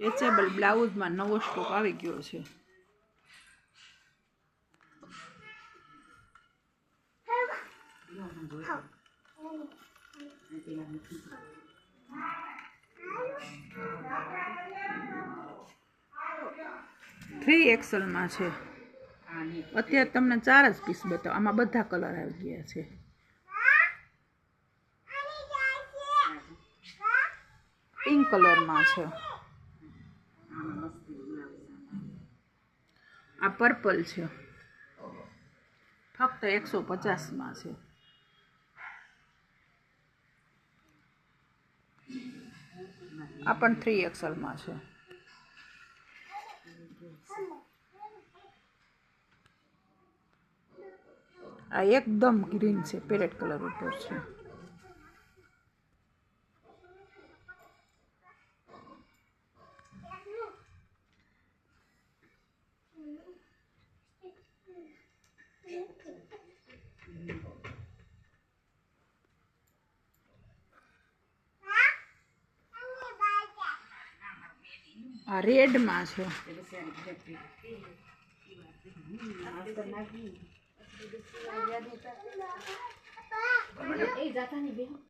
Stretchable બ્લાઉઝમાં નવો stock આવી ગયો છે. થ્રી એક્સલમાં છે. અત્યારે તમને ચાર જ પીસ બતાવો. આમાં બધા કલર આવી ગયા છે. પિંક કલરમાં છે. આ પર્પલ છે. ફક્ત એકસો પચાસમાં છે. આ પણ થ્રી એક્સલમાં છે. આ એકદમ ગ્રીન છે, પેરેટ કલર ઉપર છે. આ રેડમાં છે.